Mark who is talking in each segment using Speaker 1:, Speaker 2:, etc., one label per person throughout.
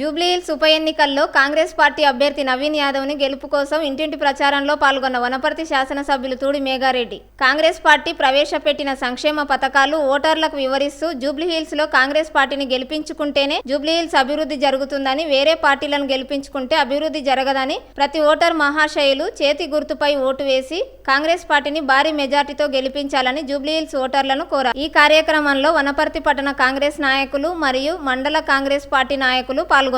Speaker 1: జూబ్లీహిల్స్ ఉప ఎన్నికల్లో కాంగ్రెస్ పార్టీ అభ్యర్థి నవీన్ యాదవ్ని గెలుపు కోసం ఇంటింటి ప్రచారంలో పాల్గొన్న వనపర్తి శాసనసభ్యులు తూడి మేఘారెడ్డి. కాంగ్రెస్ పార్టీ ప్రవేశపెట్టిన సంక్షేమ పథకాలు ఓటర్లకు వివరిస్తూ జూబ్లీహిల్స్లో కాంగ్రెస్ పార్టీని గెలిపించుకుంటేనే జూబ్లీహిల్స్ అభివృద్ధి జరుగుతుందని వేరే పార్టీలను గెలిపించుకుంటే అభివృద్ధి జరగదని ప్రతి ఓటర్ మహాశయులు చేతి గుర్తుపై ఓటు వేసి కాంగ్రెస్ పార్టీని భారీ మెజార్టీతో గెలిపించాలని జూబ్లీహిల్స్ ఓటర్లను కోరారు. ఈ కార్యక్రమంలో వనపర్తి పట్టణ కాంగ్రెస్ నాయకులు మరియు మండల కాంగ్రెస్ పార్టీ నాయకులు పాల్గొన్నారు.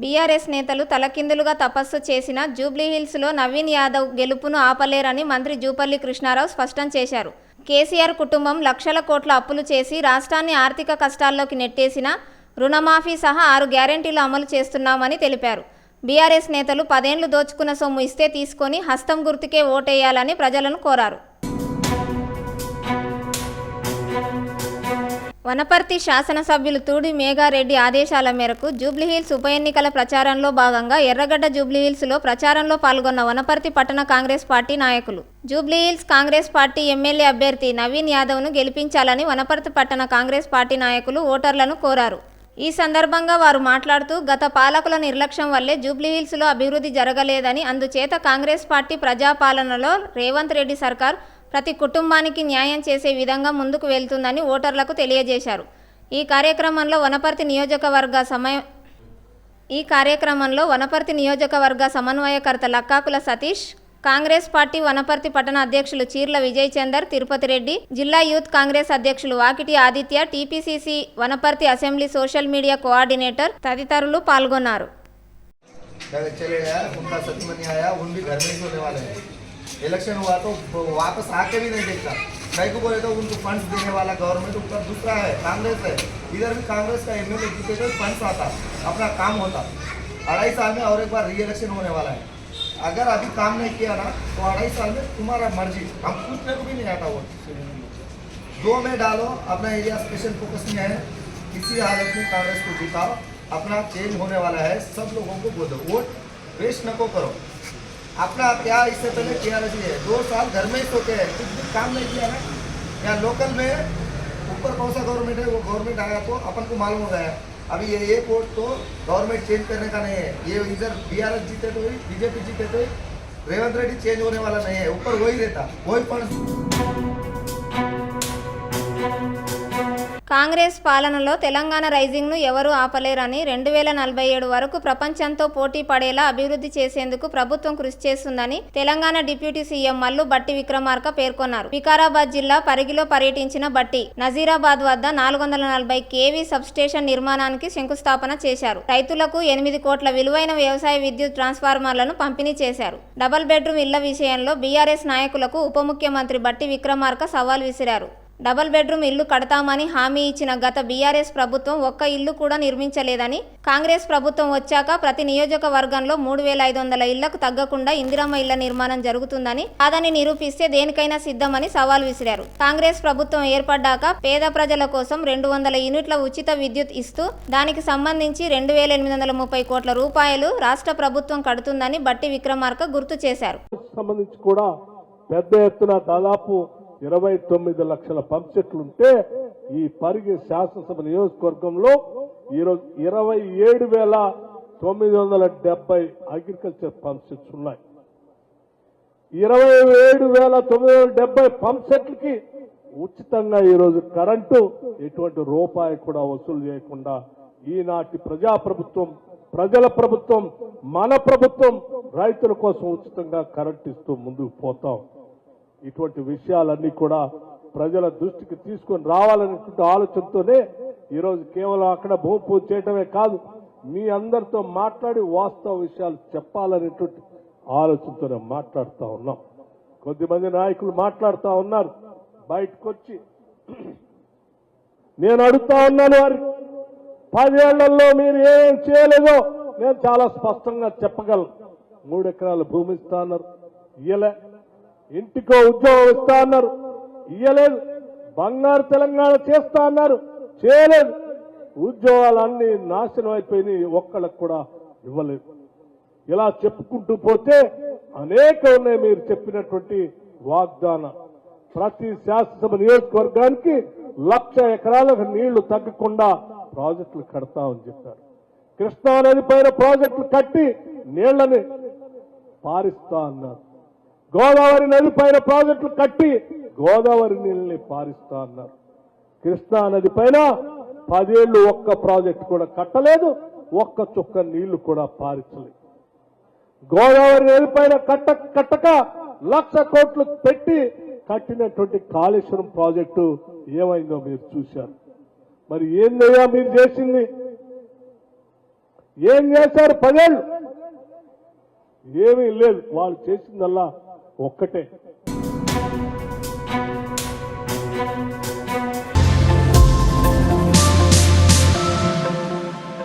Speaker 1: బీఆర్ఎస్ నేతలు తలకిందులుగా తపస్సు చేసిన జూబ్లీహిల్స్లో నవీన్ యాదవ్ గెలుపును ఆపలేరని మంత్రి జూపల్లి కృష్ణారావు స్పష్టం చేశారు. కేసీఆర్ కుటుంబం లక్షల కోట్ల అప్పులు చేసి రాష్ట్రాన్ని ఆర్థిక కష్టాల్లోకి నెట్టేసిన రుణమాఫీ సహా ఆరు గ్యారెంటీలు అమలు చేస్తున్నామని తెలిపారు. బీఆర్ఎస్ నేతలు పదేండ్లు దోచుకున్న సొమ్ము ఇస్తే తీసుకొని హస్తం గుర్తుకే ఓటేయాలని ప్రజలను కోరారు. వనపర్తి శాసనసభ్యులు తూడి మేఘారెడ్డి ఆదేశాల మేరకు జూబ్లీహిల్స్ ఉప ఎన్నికల ప్రచారంలో భాగంగా ఎర్రగడ్డ జూబ్లీహిల్స్లో ప్రచారంలో పాల్గొన్న వనపర్తి పట్టణ కాంగ్రెస్ పార్టీ నాయకులు. జూబ్లీహిల్స్ కాంగ్రెస్ పార్టీ ఎమ్మెల్యే అభ్యర్థి నవీన్ యాదవ్ను గెలిపించాలని వనపర్తి పట్టణ కాంగ్రెస్ పార్టీ నాయకులు ఓటర్లను కోరారు. ఈ సందర్భంగా వారు మాట్లాడుతూ గత పాలకుల నిర్లక్ష్యం వల్లే జూబ్లీహిల్స్లో అభివృద్ధి జరగలేదని అందుచేత కాంగ్రెస్ పార్టీ ప్రజాపాలనలో రేవంత్ రెడ్డి సర్కార్ ప్రతి కుటుంబానికి న్యాయం చేసే విధంగా ముందుకు వెళ్తుందని ఓటర్లకు తెలియజేశారు. ఈ కార్యక్రమంలో వనపర్తి నియోజకవర్గ సమయ ఈ కార్యక్రమంలో వనపర్తి నియోజకవర్గ సమన్వయకర్త లక్కాకుల సతీష్ కాంగ్రెస్ పార్టీ వనపర్తి పట్టణ అధ్యక్షులు చీర్ల విజయ్ చందర్ తిరుపతి రెడ్డి జిల్లా యూత్ కాంగ్రెస్ అధ్యక్షులు Vakiti Aditya TPCC Wanaparthy assembly social media coordinator తదితరులు పాల్గొన్నారు.
Speaker 2: इलेक्शन हुआ तो वापस आके भी नहीं देखता। कहीं को बोले तो उनको फंड्स देने वाला गवर्नमेंट ऊपर दूसरा है कांग्रेस है। इधर भी कांग्रेस का एम एल जीते तो फंड्स आता अपना काम होता। अढ़ाई साल में और एक बार री इलेक्शन होने वाला है। अगर अभी काम नहीं किया ना तो अढ़ाई साल में तुम्हारा मर्जी। हम पूछने को भी नहीं आता वो। दो में डालो अपना एरिया स्पेशल फोकस में है। किसी हालत में कांग्रेस को जिताओ अपना चेंज होने वाला है। सब लोगों को बोलो वोट वेस्ट न को करो। अपना क्या इससे पहले किया रही है। दो साल घर में ही सोते हैं। कुछ भी काम नहीं किया ना। यहाँ लोकल में ऊपर कौन सा गवर्नमेंट है, वो गवर्नमेंट आया तो अपन को मालूम हो गया अभी ये ये वोट तो गवर्नमेंट चेंज करने का नहीं है। ये इधर बी आर एस जीते तो बीजेपी जीते तो रेवंत रेड्डी चेंज होने वाला नहीं है। ऊपर वही रहता, वही फंड
Speaker 1: కాంగ్రెస్ పాలనలో తెలంగాణ రైజింగ్ను ఎవరూ ఆపలేరని రెండు వేల నలభై ఏడు వరకు ప్రపంచంతో పోటీ పడేలా అభివృద్ధి చేసేందుకు ప్రభుత్వం కృషి చేస్తుందని తెలంగాణ డిప్యూటీ సీఎం మల్లు బట్టి విక్రమార్క పేర్కొన్నారు. వికారాబాద్ జిల్లా పరిగిలో పర్యటించిన బట్టి నజీరాబాద్ వద్ద నాలుగు వందల నలభై కేవీ సబ్స్టేషన్ నిర్మాణానికి శంకుస్థాపన చేశారు. రైతులకు ఎనిమిది కోట్ల విలువైన వ్యవసాయ విద్యుత్ ట్రాన్స్ఫార్మర్లను పంపిణీ చేశారు. డబుల్ బెడ్రూమ్ ఇళ్ళ విషయంలో బీఆర్ఎస్ నాయకులకు ఉప ముఖ్యమంత్రి బట్టి విక్రమార్క సవాల్ విసిరారు. డబల్ బెడ్రూమ్ ఇల్లు కడతామని హామీ ఇచ్చిన గత బీఆర్ఎస్ ప్రభుత్వం ఒక్క ఇల్లు కూడా నిర్మించలేదని కాంగ్రెస్ ప్రభుత్వం వచ్చాక ప్రతి నియోజకవర్గంలో మూడు వేల ఐదు వందల ఇళ్ళకు తగ్గకుండా ఇందిరమ్మ ఇళ్ళ నిర్మాణం జరుగుతుందని కాదని నిరూపిస్తే దేనికైనా సిద్ధమని సవాల్ విసిరారు. కాంగ్రెస్ ప్రభుత్వం ఏర్పడ్డాక పేద ప్రజల కోసం రెండు వందల యూనిట్ల ఉచిత విద్యుత్ ఇస్తూ దానికి సంబంధించి రెండు వేల ఎనిమిది వందల ముప్పై కోట్ల రూపాయలు రాష్ట్ర ప్రభుత్వం కడుతుందని బట్టి విక్రమార్క గుర్తు చేశారు.
Speaker 3: సంబంధించి కూడా పెద్ద ఎత్తున దాదాపు ఇరవై తొమ్మిది లక్షల పంప్ సెట్లు ఉంటే ఈ పరిగి శాసనసభ నియోజకవర్గంలో ఈరోజు ఇరవై ఏడు వేల తొమ్మిది వందల డెబ్బై అగ్రికల్చర్ పంప్ సెట్స్ ఉన్నాయి. ఇరవై ఏడు వేల తొమ్మిది వందల డెబ్బై పంప్ సెట్లకి ఉచితంగా ఈరోజు కరెంటు ఎటువంటి రూపాయి కూడా వసూలు చేయకుండా ఈనాటి ప్రజా ప్రభుత్వం ప్రజల ప్రభుత్వం మన ప్రభుత్వం రైతుల కోసం ఉచితంగా కరెంట్ ఇస్తూ ముందుకు పోతాం. ఇటువంటి విషయాలన్నీ కూడా ప్రజల దృష్టికి తీసుకొని రావాలనేటువంటి ఆలోచనతోనే ఈరోజు కేవలం అక్కడ భూమి పూజ చేయటమే కాదు మీ అందరితో మాట్లాడి వాస్తవ విషయాలు చెప్పాలనేటువంటి ఆలోచనతోనే మాట్లాడుతూ ఉన్నాం. కొద్దిమంది నాయకులు మాట్లాడుతూ ఉన్నారు. బయటకు వచ్చి నేను అడుగుతా ఉన్నాను వారి పదేళ్ళలో మీరు ఏం చేయలేదో నేను చాలా స్పష్టంగా చెప్పగలను. మూడు ఎకరాల భూమి ఇస్తా అన్నారు. ఇయ్యలే. ఇంటికో ఉద్యోగం ఇస్తా అన్నారు. ఇయ్యలేదు. బంగారు తెలంగాణ చేస్తా అన్నారు. చేయలేదు. ఉద్యోగాలన్నీ నాశనం అయిపోయినాయి. ఒక్కళ్ళకు కూడా ఇవ్వలేదు. ఇలా చెప్పుకుంటూ పోతే అనేక ఉన్నాయి మీరు చెప్పినటువంటి వాగ్దాన. ప్రతి శాసనసభ నియోజకవర్గానికి లక్ష ఎకరాలకు నీళ్ళు తగ్గకుండా ప్రాజెక్టులు కడతామని చెప్పారు. కృష్ణా నది పైన ప్రాజెక్టులు కట్టి నీళ్ళని పారిస్తా అన్నారు. గోదావరి నది పైన ప్రాజెక్టులు కట్టి గోదావరి నీళ్ళని పారిస్తా అన్నారు. కృష్ణా నది పైన పదేళ్ళు ఒక్క ప్రాజెక్టు కూడా కట్టలేదు ఒక్క చుక్క నీళ్ళు కూడా పారించలేదు. గోదావరి నది పైన కట్ట కట్టక లక్ష కోట్లు పెట్టి కట్టినటువంటి కాళేశ్వరం ప్రాజెక్టు ఏమైందో మీరు చూశారు. మరి ఏందయ్యా మీరు చేసింది? ఏం చేశారు పదేళ్ళు? ఏమీ లేదు వాళ్ళు చేసిందల్లా ఒక్కటే